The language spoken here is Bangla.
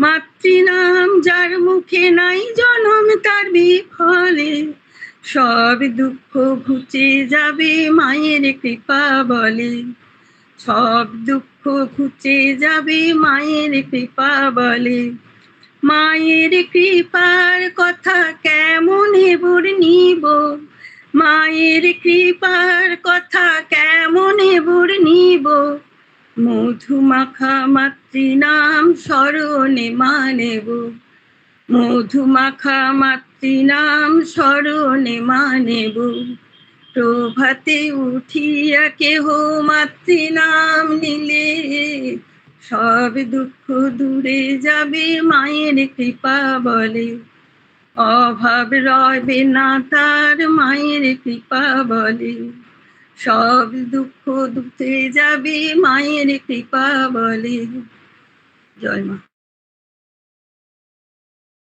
মাতৃনাম যার মুখে নাই জনম, তার বিফলে সব দুঃখ ঘুচে যাবে মায়ের কৃপা বলে। সব দুঃখ ঘুচে যাবে মায়ের কৃপা বলে। মায়ের কৃপার কথা কেমন বর্ণিব মায়ের কৃপার কথা কেমন বর্ণিব মধুমাখা মাতৃনাম স্মরণে মানেব। মধুমাখা মাতৃনাম স্মরণে মানেব। প্রভাতে উঠিয়া কেহ মাতৃনাম নিলে। সব দুঃখ দূরে যাবে মায়ের কৃপা বলে। অভাব রবে না তার মায়ের কৃপা বলে। সব দুঃখ দূরে যাবে মায়ের কৃপা বলে। জয় মা।